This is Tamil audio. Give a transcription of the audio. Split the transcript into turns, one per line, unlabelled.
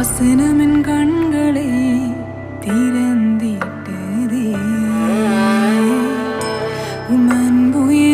வாசனமின் கண்களை திறந்திட்டதே. உமன் புயல்